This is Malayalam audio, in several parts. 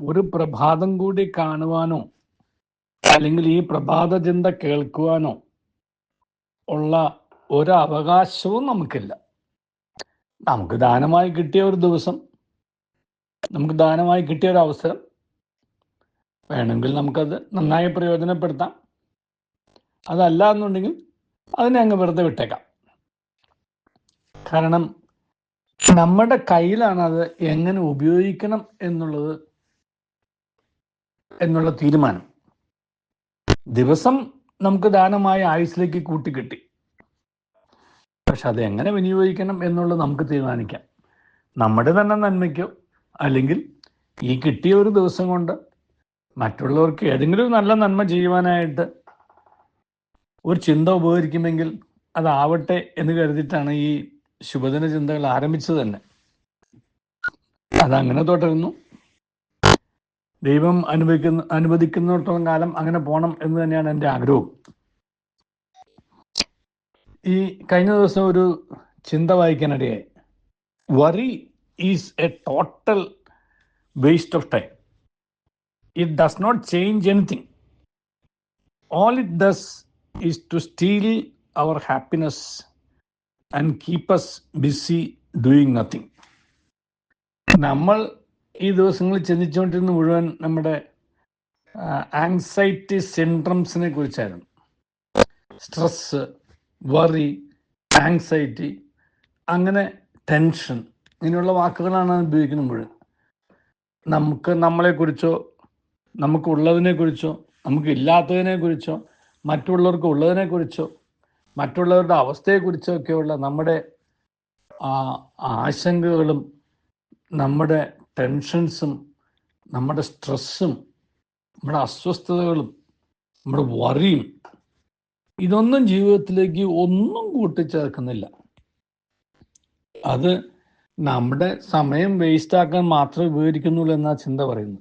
ഒരു പ്രഭാതം കൂടി കാണുവാനോ അല്ലെങ്കിൽ ഈ പ്രഭാത ചിന്ത കേൾക്കുവാനോ ഉള്ള ഒരു അവകാശവും നമുക്കില്ല. നമുക്ക് ദാനമായി കിട്ടിയ ഒരു ദിവസം നമുക്ക് ദാനമായി കിട്ടിയ ഒരു അവസരം വേണമെങ്കിൽ നമുക്കത് നന്നായി പ്രയോജനപ്പെടുത്താം. അതല്ല എന്നുണ്ടെങ്കിൽ അതിനെ അങ്ങ് വെറുതെ വിട്ടേക്കാം. കാരണം നമ്മുടെ കയ്യിലാണ് അത് എങ്ങനെ ഉപയോഗിക്കണം എന്നുള്ളത് എന്നുള്ള തീരുമാനം. ദിവസം നമുക്ക് ദാനമായ ആയുസിലേക്ക് കൂട്ടിക്കിട്ടി. പക്ഷെ അത് എങ്ങനെ വിനിയോഗിക്കണം എന്നുള്ളത് നമുക്ക് തീരുമാനിക്കാം. നമ്മുടെ തന്നെ നന്മയ്ക്കോ അല്ലെങ്കിൽ ഈ കിട്ടിയ ഒരു ദിവസം കൊണ്ട് മറ്റുള്ളവർക്ക് ഏതെങ്കിലും നല്ല നന്മ ചെയ്യുവാനായിട്ട് ഒരു ചിന്ത ഉപകരിക്കുമെങ്കിൽ അതാവട്ടെ എന്ന് കരുതിയിട്ടാണ് ഈ ശുഭദിന ചിന്തകൾ ആരംഭിച്ചത് തന്നെ. അതങ്ങനെ തുടരുന്നു. ദൈവം അനുഭവിക്കുന്ന അനുവദിക്കുന്നിടത്തോളം കാലം അങ്ങനെ പോകണം എന്ന് തന്നെയാണ് എന്റെ ആഗ്രഹവും. ഈ കഴിഞ്ഞ ദിവസം ഒരു ചിന്ത വായിക്കാനിടയായി. Worry is a total waste of time it does not change anything all it does is to steal our happiness and keep us busy doing nothing നമ്മൾ ഈ ദിവസങ്ങളിൽ ചിന്തിച്ചുകൊണ്ടിരുന്ന മുഴുവൻ നമ്മുടെ ആങ്സൈറ്റി സിൻഡ്രംസിനെ കുറിച്ചായിരുന്നു. സ്ട്രെസ് വറി ആങ്സൈറ്റി അങ്ങനെ ടെൻഷൻ ഇങ്ങനെയുള്ള വാക്കുകളാണ് ഉപയോഗിക്കുന്നത് മുഴുവൻ. നമുക്ക് നമ്മളെക്കുറിച്ചോ നമുക്കുള്ളതിനെക്കുറിച്ചോ നമുക്ക് ഇല്ലാത്തതിനെ കുറിച്ചോ മറ്റുള്ളവർക്ക് ഉള്ളതിനെക്കുറിച്ചോ മറ്റുള്ളവരുടെ അവസ്ഥയെക്കുറിച്ചോ ഒക്കെയുള്ള നമ്മുടെ ആശങ്കകളും നമ്മുടെ ടെൻഷൻസും നമ്മുടെ സ്ട്രെസ്സും നമ്മുടെ അസ്വസ്ഥതകളും നമ്മുടെ വറിയും ഇതൊന്നും ജീവിതത്തിലേക്ക് ഒന്നും കൂട്ടിച്ചേർക്കുന്നില്ല. അത് നമ്മുടെ സമയം വേസ്റ്റ് ആക്കാൻ മാത്രമേ ഉപകരിക്കുന്നുള്ളൂ എന്നാ ചിന്ത പറയുന്നു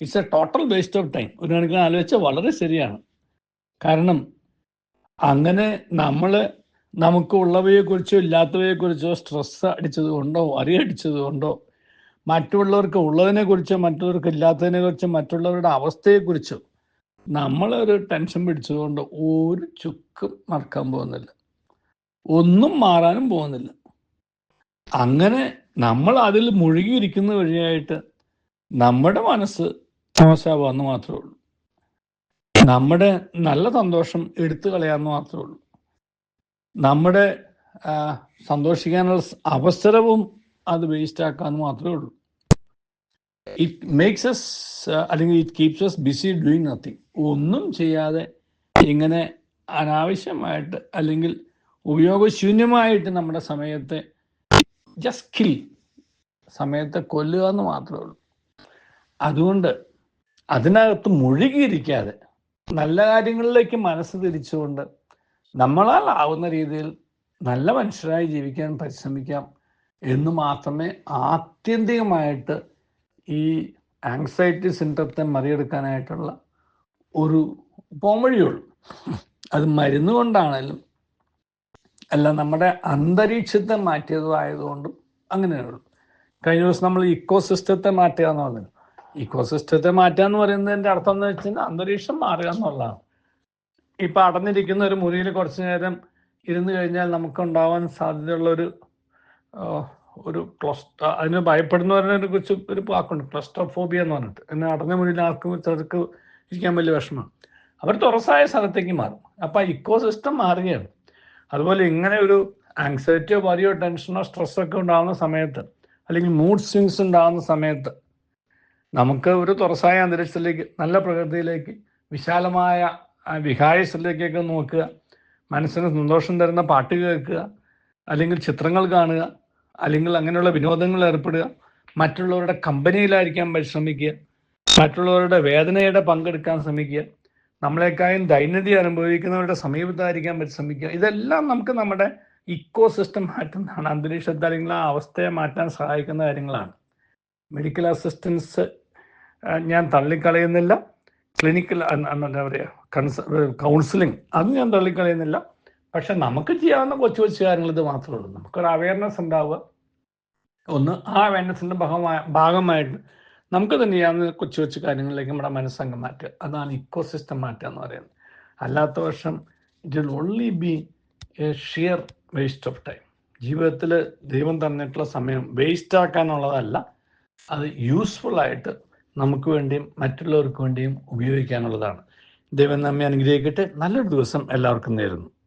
it's a total waste of time ഒരു കണക്കിന് ആലോചിച്ചാൽ വളരെ ശരിയാണ്. കാരണം അങ്ങനെ നമ്മൾ നമുക്ക് ഉള്ളവയെക്കുറിച്ചോ ഇല്ലാത്തവയെക്കുറിച്ചോ സ്ട്രെസ് അടിച്ചത് കൊണ്ടോ അറിയടിച്ചത് കൊണ്ടോ മറ്റുള്ളവർക്ക് ഉള്ളതിനെ കുറിച്ചും മറ്റുള്ളവർക്ക് ഇല്ലാത്തതിനെ കുറിച്ചും മറ്റുള്ളവരുടെ അവസ്ഥയെക്കുറിച്ചും നമ്മളൊരു ടെൻഷൻ പിടിച്ചതുകൊണ്ട് ഒരു ചുക്കും മറക്കാൻ പോകുന്നില്ല. ഒന്നും മാറാനും പോകുന്നില്ല. അങ്ങനെ നമ്മൾ അതിൽ മുഴുകിയിരിക്കുന്ന വഴിയായിട്ട് നമ്മുടെ മനസ്സ് മോശമാവാന്ന് മാത്രമേ ഉള്ളൂ. നമ്മുടെ നല്ല സന്തോഷം എടുത്തു കളയാമെന്ന് മാത്രമേ ഉള്ളൂ. നമ്മുടെ സന്തോഷിക്കാനുള്ള അവസരവും അത് വേസ്റ്റ് ആക്കാമെന്ന് മാത്രമേ ഉള്ളൂ. ഇറ്റ് മേക്സ് എസ് അല്ലെങ്കിൽ it keeps us busy doing nothing ഒന്നും ചെയ്യാതെ ഇങ്ങനെ അനാവശ്യമായിട്ട് അല്ലെങ്കിൽ ഉപയോഗശൂന്യമായിട്ട് നമ്മുടെ സമയത്തെ ജസ്റ്റ് കിൽ സമയത്തെ കൊല്ലുക എന്ന് മാത്രമേ ഉള്ളൂ. അതുകൊണ്ട് അതിനകത്ത് മുഴുകിയിരിക്കാതെ നല്ല കാര്യങ്ങളിലേക്ക് മനസ്സ് തിരിച്ചുകൊണ്ട് നമ്മളാൽ ആവുന്ന രീതിയിൽ നല്ല മനുഷ്യരായി ജീവിക്കാൻ പരിശ്രമിക്കാം എന്ന് മാത്രമേ ആത്യന്തികമായിട്ട് ഈ ആങ്സൈറ്റി സിൻഡ്രത്തെ മറികടക്കാനായിട്ടുള്ള ഒരു പോംവഴിയുള്ളൂ. അത് മരുന്ന് കൊണ്ടാണേലും അല്ല നമ്മുടെ അന്തരീക്ഷത്തെ മാറ്റിയതും ആയതുകൊണ്ടും അങ്ങനെയുള്ളൂ. കഴിഞ്ഞ ദിവസം നമ്മൾ ഇക്കോ സിസ്റ്റത്തെ മാറ്റുക എന്ന് പറഞ്ഞു. ഇക്കോ സിസ്റ്റത്തെ മാറ്റുക എന്ന് പറയുന്നതിന്റെ അർത്ഥം എന്ന് വെച്ചാൽ അന്തരീക്ഷം മാറുക എന്നുള്ളതാണ്. ഇപ്പം അടഞ്ഞിരിക്കുന്ന ഒരു മുറിയിൽ കുറച്ച് നേരം ഇരുന്ന് കഴിഞ്ഞാൽ നമുക്കുണ്ടാവാൻ സാധ്യതയുള്ള ഒരു ഒരു ക്ലസ്റ്റർ അതിന് ഭയപ്പെടുന്നവരെ കുറിച്ച് ഒരു വാക്കുണ്ട് ക്ലസ്റ്റോഫോബിയ എന്ന് പറഞ്ഞിട്ട്. എന്നെ അടഞ്ഞ മുറിയിൽ ആർക്കും ചെറുക്ക് ഇരിക്കാൻ വലിയ വിഷമമാണ്. അവർ തുറസായ സ്ഥലത്തേക്ക് മാറും. അപ്പം ഇക്കോ സിസ്റ്റം മാറുകയാണ്. അതുപോലെ ഇങ്ങനെ ഒരു ആങ്സൈറ്റിയോ വരിയോ ടെൻഷനോ സ്ട്രെസ്സൊക്കെ ഉണ്ടാകുന്ന സമയത്ത് അല്ലെങ്കിൽ മൂഡ് സ്വിങ്സ് ഉണ്ടാകുന്ന സമയത്ത് നമുക്ക് ഒരു തുറസായ അന്തരീക്ഷത്തിലേക്ക് നല്ല പ്രകൃതിയിലേക്ക് വിശാലമായ വിഹായസത്തിലേക്കൊക്കെ നോക്കുക മനസ്സിന് സന്തോഷം തരുന്ന പാട്ട് കേൾക്കുക അല്ലെങ്കിൽ ചിത്രങ്ങൾ കാണുക അല്ലെങ്കിൽ അങ്ങനെയുള്ള വിനോദങ്ങളിൽ ഏർപ്പെടുക. മറ്റുള്ളവരുടെ കമ്പനിയിലായിരിക്കാൻ പരിശ്രമിക്കുക. മറ്റുള്ളവരുടെ വേദനയുടെ പങ്കെടുക്കാൻ ശ്രമിക്കുക. നമ്മളെക്കായും ദൈനംദിനം അനുഭവിക്കുന്നവരുടെ സമീപത്തായിരിക്കാൻ പരിശ്രമിക്കുക. ഇതെല്ലാം നമുക്ക് നമ്മുടെ ഇക്കോ സിസ്റ്റം മാറ്റുന്നതാണ്. അന്തരീക്ഷത്തെ അല്ലെങ്കിൽ ആ അവസ്ഥയെ മാറ്റാൻ സഹായിക്കുന്ന കാര്യങ്ങളാണ്. മെഡിക്കൽ അസിസ്റ്റൻസ് ഞാൻ തള്ളിക്കളയുന്നില്ല. ക്ലിനിക്കൽ എന്താ പറയുക കൺസ കൗൺസിലിംഗ് അത് ഞാൻ തള്ളിക്കളയുന്നില്ല. പക്ഷെ നമുക്ക് ചെയ്യാവുന്ന കൊച്ചു കൊച്ചു കാര്യങ്ങൾ ഇത് മാത്രമേ ഉള്ളൂ. നമുക്കൊരു അവയർനെസ് ഉണ്ടാവുക. ഒന്ന് ആ അവയർനെസിന്റെ ഭാഗമായ ഭാഗമായിട്ട് നമുക്ക് തന്നെ ചെയ്യാവുന്ന കൊച്ചു കൊച്ചു കാര്യങ്ങളിലേക്ക് നമ്മുടെ മനസ്സങ്ങ് മാറ്റുക. അതാണ് ഇക്കോ സിസ്റ്റം മാറ്റുക എന്ന് പറയുന്നത്. അല്ലാത്ത പക്ഷം it will only be a sheer waste of time ജീവിതത്തിൽ ദൈവം തന്നിട്ടുള്ള സമയം വേസ്റ്റ് ആക്കാനുള്ളതല്ല അത് യൂസ്ഫുൾ ആയിട്ട് നമുക്ക് വേണ്ടിയും മറ്റുള്ളവർക്ക് വേണ്ടിയും ഉപയോഗിക്കാനുള്ളതാണ്. ദൈവം നമ്മെ അനുഗ്രഹിക്കട്ടെ. നല്ലൊരു ദിവസം എല്ലാവർക്കും നേരുന്നു.